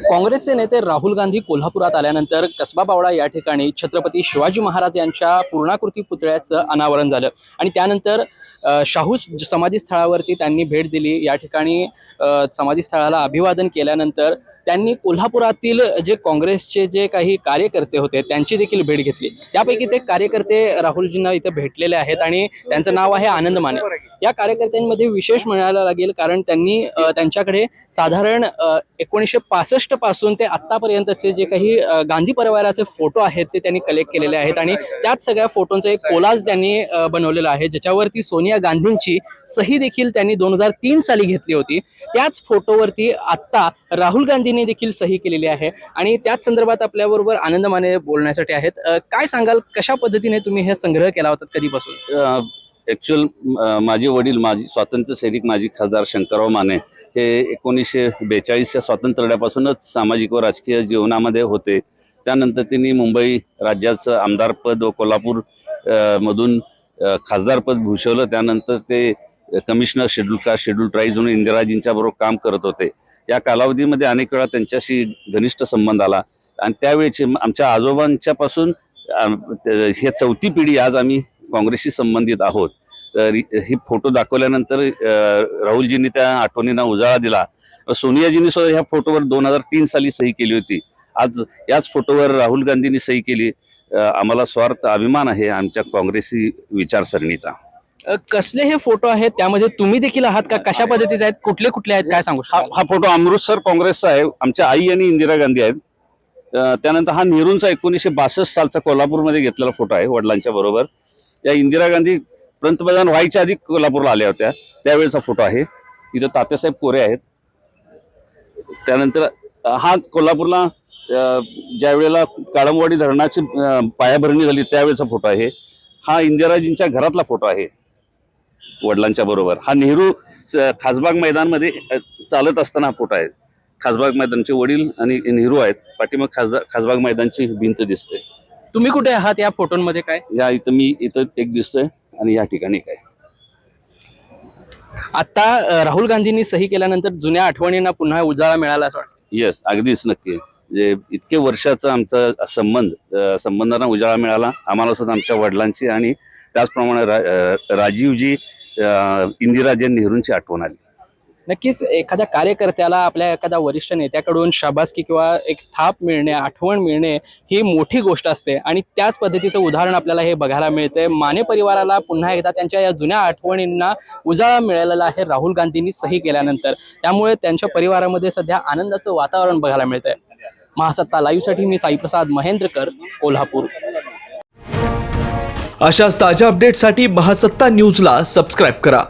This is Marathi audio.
काँग्रेसचे नेते राहुल गांधी कोल्हापुरात आल्यानंतर कसबा बावडा या ठिकाणी छत्रपती शिवाजी महाराज यांच्या पूर्णाकृती पुतळ्याचं अनावरण झालं. आणि त्यानंतर शाहू समाधी स्थळावरती त्यांनी भेट दिली. या ठिकाणी अ, समाधी स्थळाला अभिवादन केल्यानंतर त्यांनी कोल्हापुरातील जे काँग्रेसचे जे काही कार्यकर्ते होते त्यांची देखील भेट घेतली. त्यापैकीच एक कार्यकर्ते राहुलजींना इथं भेटलेले आहेत आणि त्यांचं नाव आहे आनंद माने. या कार्यकर्त्यांमध्ये विशेष म्हणायला लागेल कारण त्यांनी त्यांच्याकडे साधारण एकोणीसशे पासष्टपासून ते आत्तापर्यंतचे जे काही गांधी परिवाराचे फोटो आहेत ते त्यांनी कलेक्ट केलेले आहेत आणि त्याच सगळ्या फोटोंचा एक कोलाज त्यांनी बनवलेला आहे ज्याच्यावरती सोनिया गांधींची सही देखील त्यांनी दोन हजार तीन साली घेतली होती. त्याच फोटोवरती आत्ता राहुल गांधींनी देखील सही केलेली आहे आणि त्याच संदर्भात आपल्याबरोबर आनंद माने बोलण्यासाठी आहेत. काय सांगाल कशा पद्धतीने तुम्ही हे संग्रह केला होता कधीपासून? ॲक्च्युअल माझे वडील माझी स्वातंत्र्य सैनिक माजी खासदार शंकरराव माने हे एकोणीसशे बेचाळीसच्या स्वातंत्र्यापासूनच सामाजिक व राजकीय जीवनामध्ये होते. त्यानंतर त्यांनी मुंबई राज्याचं आमदारपद व कोल्हापूर मधून खासदारपद भूषवलं. त्यानंतर ते commissioner schedule caste schedule tribes म्हणून इंदिराजींच्या बरोबर काम करत होते. या कालावधीमध्ये अनेक वेळा त्यांच्याशी घनिष्ठ संबंध आला. आणि त्यावेळेचे आमच्या आजोबांच्यापासून हे चौथी पिढी आज आम्ही काँग्रेसशी संबंधित आहोत. तर हे फोटो दाखवल्यानंतर राहुलजींनी त्या आठवणींना उजाळा दिला. सोनियाजींनी सुद्धा ह्या फोटोवर दोन हजार तीन साली सही केली होती. आज याच फोटोवर राहुल गांधींनी सही केली. आम्हाला स्वार्थ अभिमान आहे आमच्या काँग्रेसी विचारसरणीचा. कसले हे फोटो आहेत? त्यामध्ये तुम्ही देखील आहात का? कशा पद्धतीचे आहेत? कुठले कुठले आहेत? काय सांगू हा? हा फोटो अमृतसर काँग्रेसचा आहे. आमच्या आई आणि इंदिरा गांधी आहेत. त्यानंतर हा नेहरूंचा एकोणीसशे बासष्ट सालचा कोल्हापूरमध्ये घेतलेला फोटो आहे वडिलांच्या बरोबर. या इंदिरा गांधी पंतप्रधान व्हायच्या आधी कोल्हापूरला आल्या होत्या. त्यावेळेचा फोटो आहे. इथं तात्यासाहेब कोरे आहेत. त्यानंतर हा कोल्हापूरला ज्या वेळेला काळमवाडी धरणाची पायाभरणी झाली त्यावेळेचा फोटो आहे. हा इंदिराजींच्या घरातला फोटो आहे. वडिलांच्या बरोबर. हा नेहरू खासबाग मैदानमध्ये चालत असताना हा फोटो आहे. खासबाग मैदानचे वडील आणि नेहरू आहेत. पाठीमाग खासदार खासबाग मैदानची भिंत दिसते. तुम्ही कुठे आहात? या फोटोमध्ये काय? या इथं मी इथं एक दिसतोय. आणि या ठिकाणी काय? आता राहुल गांधींनी सही केल्यानंतर जुन्या आठवणींना पुन्हा उजाळा मिळाला असं वाटतं. येस अगदीच नक्की. म्हणजे इतके वर्षाचा आमचा संबंध संबंधांना उजाळा मिळाला आम्हाला सुद्धा आमच्या वडिलांची आणि त्याचप्रमाणे रा, राजीवजी इंदिराजी नेहरूंची आठवण आली. नक्कीच एखाद्या कार्यकर्त्याला आपल्या एखाद्या वरिष्ठ नेत्याकडून शाबासकी किंवा एक थाप मिळणे आठवण मिळणे ही मोठी गोष्ट असते. आणि त्याच पद्धतीचं उदाहरण आपल्याला हे बघायला मिळते माने परिवाराला पुन्हा एकदा त्यांच्या या जुन्या आठवणींना उजाळा मिळालेला आहे राहुल गांधींनी सही केल्यानंतर. त्यामुळे त्यांच्या परिवारामध्ये सध्या आनंदाचं वातावरण बघायला मिळतंय. महासत्ता लाईव्हसाठी मी साईप्रसाद महेंद्रकर कोल्हापूर. अशाच ताज्या अपडेटसाठी महासत्ता न्यूजला सबस्क्राईब करा.